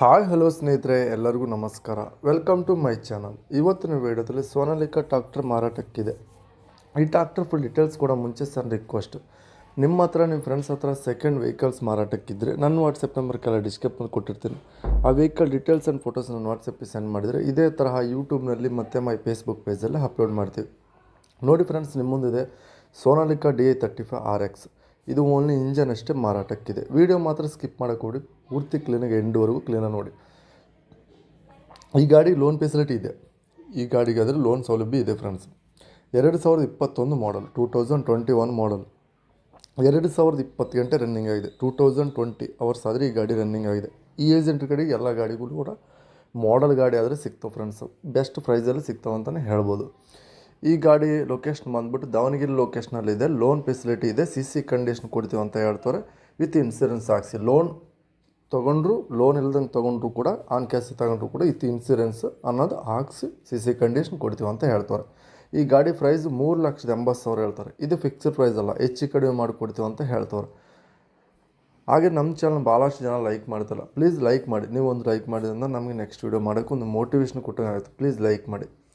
Hi hello ಸ್ನೇಹಿತರೆ, ಎಲ್ಲರಿಗೂ ನಮಸ್ಕಾರ. ವೆಲ್ಕಮ್ ಟು ಮೈ ಚಾನಲ್ ಇವತ್ತಿನ ವಿಡಿಯೋದಲ್ಲಿ ಸೋನಾಲಿಕಾ ಟ್ರಾಕ್ಟರ್ ಮಾರಾಟಕ್ಕಿದೆ. ಈ ಟ್ರಾಕ್ಟರ್ ಫುಲ್ ಡೀಟೇಲ್ಸ್ ಕೂಡ ಮುಂಚೆ ಸರ್ ರಿಕ್ವೆಸ್ಟ್ ನಿಮ್ಮ ಹತ್ರ, ನಿಮ್ಮ ಫ್ರೆಂಡ್ಸ್ ಹತ್ರ ಸೆಕೆಂಡ್ ವೆಹಿಕಲ್ಸ್ ಮಾರಾಟಕ್ಕಿದ್ದರೆ ನನ್ನ ವಾಟ್ಸಪ್ ನಂಬರ್ ಕೆಲ ಡಿಸ್ಕ್ರಿಪ್ನಲ್ಲಿ ಕೊಟ್ಟಿರ್ತೀನಿ. ಆ ವೆಹಿಕಲ್ ಡೀಟೇಲ್ಸ್ ಆ್ಯಂಡ್ ಫೋಟೋಸ್ ನನ್ನ ವಾಟ್ಸಪ್ಪಿಗೆ ಸೆಂಡ್ ಮಾಡಿದರೆ ಇದೇ ತರಹ ಯೂಟ್ಯೂಬ್ನಲ್ಲಿ ಮತ್ತು ಮೈ ಫೇಸ್ಬುಕ್ ಪೇಜಲ್ಲಿ ಅಪ್ಲೋಡ್ ಮಾಡ್ತೀವಿ. ನೋಡಿ ಫ್ರೆಂಡ್ಸ್ ನಿಮ್ಮ ಮುಂದಿದೆ Sonalika D I thirty five R X ಇದು ಓನ್ಲಿ ಇಂಜನ್ ಅಷ್ಟೇ ಮಾರಾಟಕ್ಕಿದೆ. ವಿಡಿಯೋ ಮಾತ್ರ ಸ್ಕಿಪ್ ಮಾಡೋಕ್ಕೋಡಿ ಪೂರ್ತಿ ಕ್ಲೀನಾಗಿ ಎಂಡ್ವರೆಗೂ ಕ್ಲೀನಾಗಿ ನೋಡಿ. ಈ ಗಾಡಿ ಲೋನ್ ಫೆಸಿಲಿಟಿ ಇದೆ. ಈ ಗಾಡಿಗೆ ಆದರೆ ಲೋನ್ ಸೌಲಭ್ಯ ಇದೆ ಫ್ರೆಂಡ್ಸ್ ಎರಡು ಸಾವಿರದ ಇಪ್ಪತ್ತೊಂದು model two thousand twenty one model ಎರಡು ಸಾವಿರದ ಇಪ್ಪತ್ತು ಗಂಟೆ ರನ್ನಿಂಗ್ ಆಗಿದೆ. ಟೂ ತೌಸಂಡ್ ಟ್ವೆಂಟಿ ಅವರ್ಸ್ ಆದರೆ ಈ ಗಾಡಿ ರನ್ನಿಂಗ್ ಆಗಿದೆ. ಈ ಏಜೆಂಟ್ ಕಡೆ ಎಲ್ಲ ಗಾಡಿಗಳು ಕೂಡ ಮಾಡಲ್ ಗಾಡಿ ಆದರೆ ಸಿಗ್ತಾವೆ ಫ್ರೆಂಡ್ಸು ಬೆಸ್ಟ್ ಪ್ರೈಸಲ್ಲಿ ಸಿಗ್ತಾವೆ ಅಂತಲೇ ಹೇಳ್ಬೋದು. ಈ ಗಾಡಿ ಲೊಕೇಶನ್ ಬಂದ್ಬಿಟ್ಟು ದಾವಣಗೆರೆ ಲೊಕೇಶನಲ್ಲಿದೆ ಲೋನ್ ಫೆಸಿಲಿಟಿ ಇದೆ. ಸಿ ಸಿ ಕಂಡೀಷನ್ ಕೊಡ್ತೀವಿ ಅಂತ ಹೇಳ್ತಾರೆ. ವಿತ್ ಇನ್ಸೂರೆನ್ಸ್ ಹಾಕ್ಸಿ. ಲೋನ್ ತೊಗೊಂಡ್ರು ಲೋನ್ ಇಲ್ಲದಂಗೆ ತೊಗೊಂಡ್ರು ಕೂಡ ಆನ್ ಕ್ಯಾಶ್ ತಗೊಂಡ್ರು ಕೂಡ ವಿತ್ ಇನ್ಸೂರೆನ್ಸ್ ಅನ್ನೋದು ಹಾಕ್ಸಿ ಸಿ ಸಿ ಕಂಡೀಷನ್ ಕೊಡ್ತೀವಿ ಅಂತ ಹೇಳ್ತಾರೆ. ಈ ಗಾಡಿ ಪ್ರೈಸ್ ಮೂರು ಲಕ್ಷದ ಎಂಬತ್ತು ಸಾವಿರ ಹೇಳ್ತಾರೆ. ಇದು ಫಿಕ್ಸ್ಡ್ ಪ್ರೈಸ್ ಅಲ್ಲ. ಹೆಚ್ಚು ಕಡಿಮೆ ಮಾಡಿಕೊಡ್ತೀವಿ ಅಂತ ಹೇಳ್ತಾರೆ. ಹಾಗೆ ನಮ್ಮ ಚಾನಲ್ ಭಾಳಷ್ಟು ಜನ ಲೈಕ್ ಮಾಡ್ತಿಲ್ಲ ಪ್ಲೀಸ್ ಲೈಕ್ ಮಾಡಿ. ನೀವು ಒಂದು ಲೈಕ್ ಮಾಡಿದ್ರಿಂದ ನಮಗೆ ನೆಕ್ಸ್ಟ್ ವೀಡಿಯೋ ಮಾಡೋಕ್ಕೆ ಒಂದು ಮೋಟಿವೇಶನ್ ಕೊಟ್ಟಂಗೆ ಆಗುತ್ತೆ. ಪ್ಲೀಸ್ ಲೈಕ್ ಮಾಡಿ.